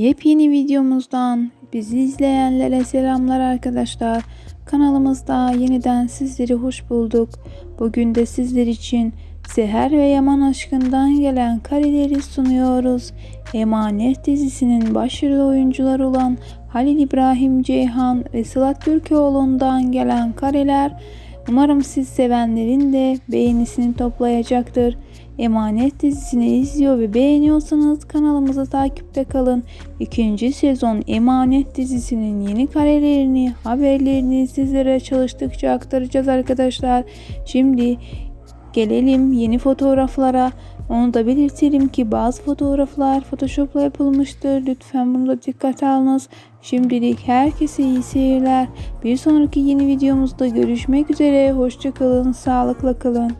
Yepyeni videomuzdan bizi izleyenlere selamlar arkadaşlar. Kanalımızda yeniden sizleri hoş bulduk. Bugün de sizler için Seher ve Yaman aşkından gelen kareleri sunuyoruz. Emanet dizisinin başrol oyuncuları olan Halil İbrahim Ceyhan ve Sılat Türkoğlu'ndan gelen kareler Umarım siz sevenlerin de beğenisini toplayacaktır. Emanet dizisini izliyor ve beğeniyorsanız kanalımızı takipte kalın. İkinci sezon Emanet dizisinin yeni karelerini, haberlerini sizlere çalıştıkça aktaracağız arkadaşlar. Şimdi gelelim yeni fotoğraflara. Onu da belirtelim ki bazı fotoğraflar Photoshop'la yapılmıştır. Lütfen bunu da dikkate alınız. Şimdilik herkese iyi seyirler. Bir sonraki yeni videomuzda görüşmek üzere. Hoşçakalın, sağlıkla kalın.